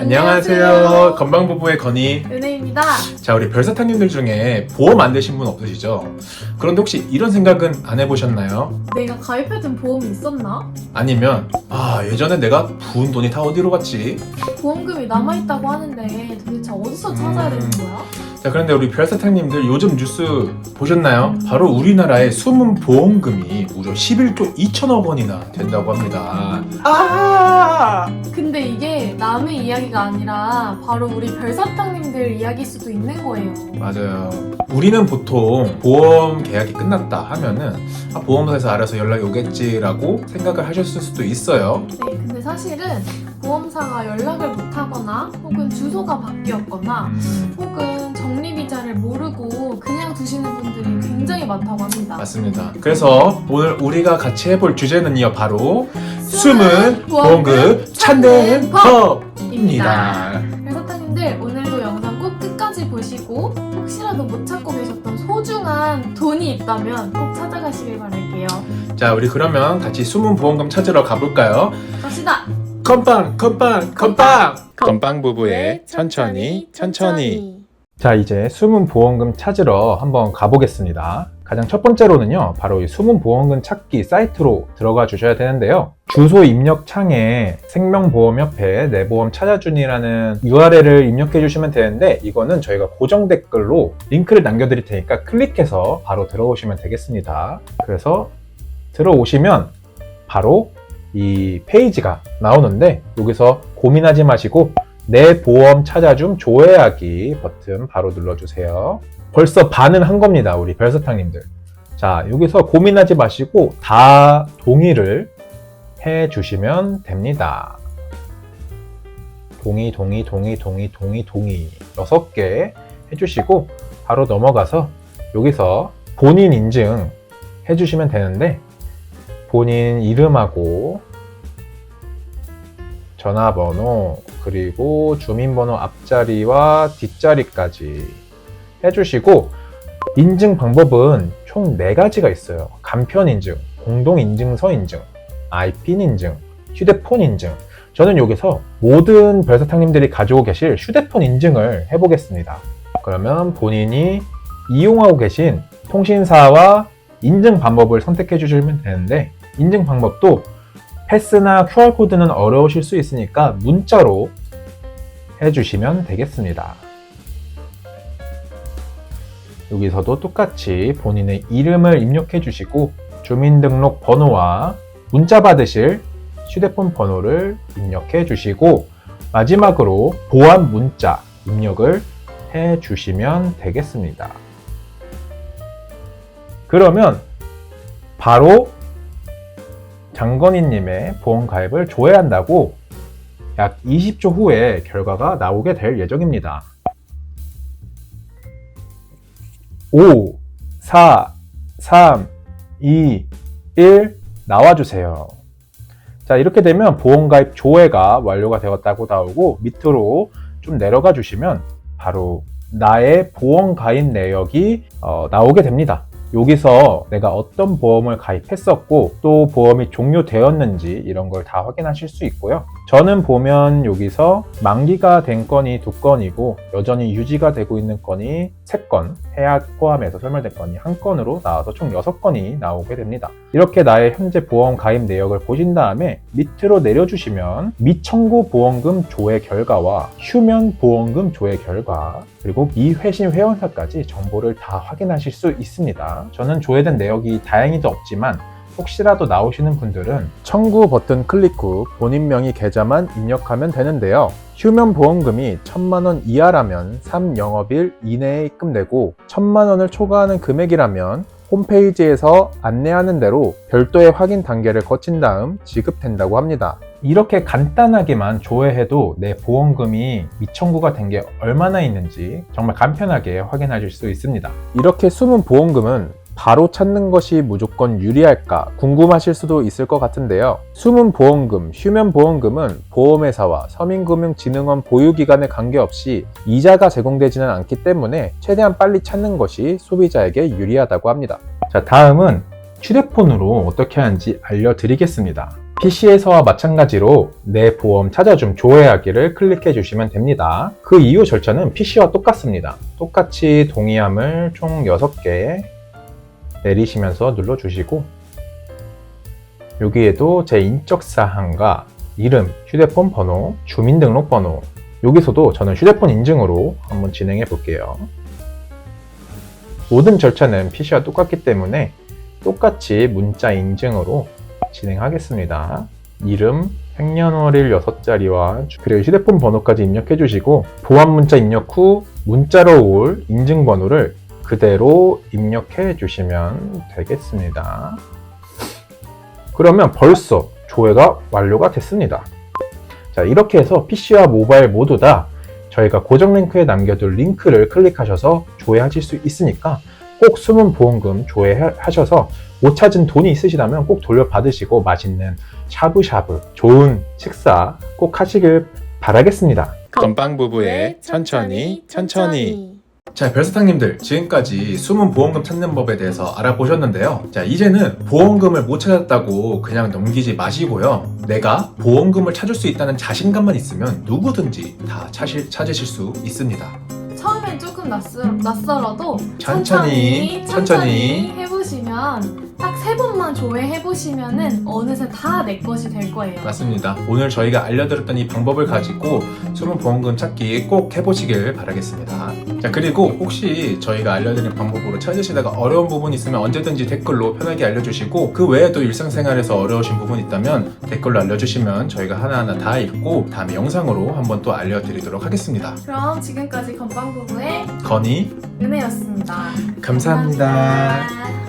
안녕하세요. 건방부부의 건희. 은혜입니다. 자, 우리 별사탕님들 중에 보험 안 되신 분 없으시죠? 그런데 혹시 이런 생각은 안 해보셨나요? 내가 가입해둔 보험이 있었나? 아니면, 아, 예전에 내가 부은 돈이 다 어디로 갔지? 보험금이 남아있다고 하는데 도대체 어디서 찾아야 되는 거야? 자, 그런데 우리 별사탕님들 요즘 뉴스 보셨나요? 바로 우리나라의 숨은 보험금이 무려 11조 2천억 원이나 된다고 합니다. 아! 근데 이게 남의 이야기가 아니라 바로 우리 별사탕님들 이야기일 수도 있는 거예요. 맞아요. 우리는 보통 보험 계약이 끝났다 하면은 아, 보험사에서 알아서 연락이 오겠지라고 생각을 하셨을 수도 있어요. 네, 근데 사실은 보험사가 연락을 못하거나 혹은 주소가 바뀌었거나 음, 혹은 적립이자를 모르고 그냥 두시는 분들이 굉장히 많다고 합니다. 맞습니다. 그래서 오늘 우리가 같이 해볼 주제는요, 바로 숨은 보험금 찾는 법입니다. 별사탕님들 오늘도 영상 꼭 끝까지 보시고 혹시라도 못 찾고 계셨던 소중한 돈이 있다면 꼭 찾아가시길 바랄게요. 자, 우리 그러면 같이 숨은 보험금 찾으러 가볼까요? 갑시다. 건빵, 건빵, 건빵! 건빵 부부의 천천히, 천천히. 자, 이제 숨은 보험금 찾으러 한번 가보겠습니다. 가장 첫 번째로는요, 바로 이 숨은 보험금 찾기 사이트로 들어가 주셔야 되는데요. 주소 입력 창에 생명보험협회 내 보험 찾아준이라는 URL을 입력해 주시면 되는데, 이거는 저희가 고정 댓글로 링크를 남겨 드릴 테니까 클릭해서 바로 들어오시면 되겠습니다. 그래서 들어오시면 바로 이 페이지가 나오는데, 여기서 고민하지 마시고 내 보험 찾아줌 조회하기 버튼 바로 눌러주세요. 벌써 반은 한 겁니다. 우리 별사탕님들. 자, 여기서 고민하지 마시고 다 동의를 해 주시면 됩니다. 동의, 동의, 동의, 동의, 동의, 동의. 여섯 개 해주시고 바로 넘어가서 여기서 본인 인증 해주시면 되는데 본인 이름하고 전화번호 그리고 주민번호 앞자리와 뒷자리까지 해주시고 인증 방법은 총 4가지가 있어요. 간편 인증, 공동 인증서 인증, IP 인증, 휴대폰 인증. 저는 여기서 모든 별사탕님들이 가지고 계실 휴대폰 인증을 해보겠습니다. 그러면 본인이 이용하고 계신 통신사와 인증 방법을 선택해 주시면 되는데 인증 방법도 패스나 QR코드는 어려우실 수 있으니까 문자로 해주시면 되겠습니다. 여기서도 똑같이 본인의 이름을 입력해 주시고 주민등록 번호와 문자 받으실 휴대폰 번호를 입력해 주시고 마지막으로 보안 문자 입력을 해 주시면 되겠습니다. 그러면 바로 장건희님의 보험 가입을 조회한다고 약 20초 후에 결과가 나오게 될 예정입니다. 5, 4, 3, 2, 1 나와주세요. 자, 이렇게 되면 보험 가입 조회가 완료가 되었다고 나오고 밑으로 좀 내려가 주시면 바로 나의 보험 가입 내역이 어, 나오게 됩니다. 여기서 내가 어떤 보험을 가입했었고 또 보험이 종료되었는지 이런 걸 다 확인하실 수 있고요. 저는 보면 여기서 만기가 된 건이 두 건이고 여전히 유지가 되고 있는 건이 세 건, 해약 포함해서 소멸된 건이 한 건으로 나와서 총 여섯 건이 나오게 됩니다. 이렇게 나의 현재 보험 가입 내역을 보신 다음에 밑으로 내려주시면 미청구 보험금 조회 결과와 휴면 보험금 조회 결과 그리고 미회신 회원사까지 정보를 다 확인하실 수 있습니다. 저는 조회된 내역이 다행히도 없지만 혹시라도 나오시는 분들은 청구 버튼 클릭 후 본인 명의 계좌만 입력하면 되는데요. 휴면 보험금이 1000만원 이하라면 3영업일 이내에 입금되고 1000만원을 초과하는 금액이라면 홈페이지에서 안내하는 대로 별도의 확인 단계를 거친 다음 지급된다고 합니다. 이렇게 간단하게만 조회해도 내 보험금이 미청구가 된 게 얼마나 있는지 정말 간편하게 확인하실 수 있습니다. 이렇게 숨은 보험금은 바로 찾는 것이 무조건 유리할까 궁금하실 수도 있을 것 같은데요. 숨은 보험금, 휴면 보험금은 보험회사와 서민금융진흥원 보유기관에 관계없이 이자가 제공되지는 않기 때문에 최대한 빨리 찾는 것이 소비자에게 유리하다고 합니다. 자, 다음은 휴대폰으로 어떻게 하는지 알려드리겠습니다. PC에서와 마찬가지로 내 보험 찾아줌 조회하기를 클릭해 주시면 됩니다. 그 이후 절차는 PC와 똑같습니다. 똑같이 동의함을 총 6개 내리시면서 눌러주시고 여기에도 제 인적 사항과 이름, 휴대폰 번호, 주민등록번호 여기서도 저는 휴대폰 인증으로 한번 진행해 볼게요. 모든 절차는 PC와 똑같기 때문에 똑같이 문자 인증으로 진행하겠습니다. 이름, 생년월일 6자리와 그리고 휴대폰 번호까지 입력해 주시고 보안 문자 입력 후 문자로 올 인증 번호를 그대로 입력해 주시면 되겠습니다. 그러면 벌써 조회가 완료가 됐습니다. 자, 이렇게 해서 PC와 모바일 모두 다 저희가 고정 링크에 남겨둘 링크를 클릭하셔서 조회하실 수 있으니까 꼭 숨은 보험금 조회하셔서 못 찾은 돈이 있으시다면 꼭 돌려받으시고 맛있는 샤브샤브, 좋은 식사 꼭 하시길 바라겠습니다. 건빵 부부의 천천히 천천히. 자, 별사탕님들 지금까지 숨은 보험금 찾는 법에 대해서 알아보셨는데요. 자, 이제는 보험금을 못 찾았다고 그냥 넘기지 마시고요. 내가 보험금을 찾을 수 있다는 자신감만 있으면 누구든지 다 찾으실, 찾으실 수 있습니다. 처음엔 조금 낯설, 낯설어도 천천히, 천천히, 천천히. 해보시면 딱 세 번만 조회해보시면은 어느새 다 내 것이 될 거예요. 맞습니다. 오늘 저희가 알려드렸던 이 방법을 가지고 숨은 보험금 찾기 꼭 해보시길 바라겠습니다. 자, 그리고 혹시 저희가 알려드린 방법으로 찾으시다가 어려운 부분 있으면 언제든지 댓글로 편하게 알려주시고 그 외에도 일상생활에서 어려우신 부분 있다면 댓글로 알려주시면 저희가 하나하나 다 읽고 다음에 영상으로 한번 또 알려드리도록 하겠습니다. 그럼 지금까지 건빵부부의 건희 은혜였습니다. 감사합니다. 감사합니다.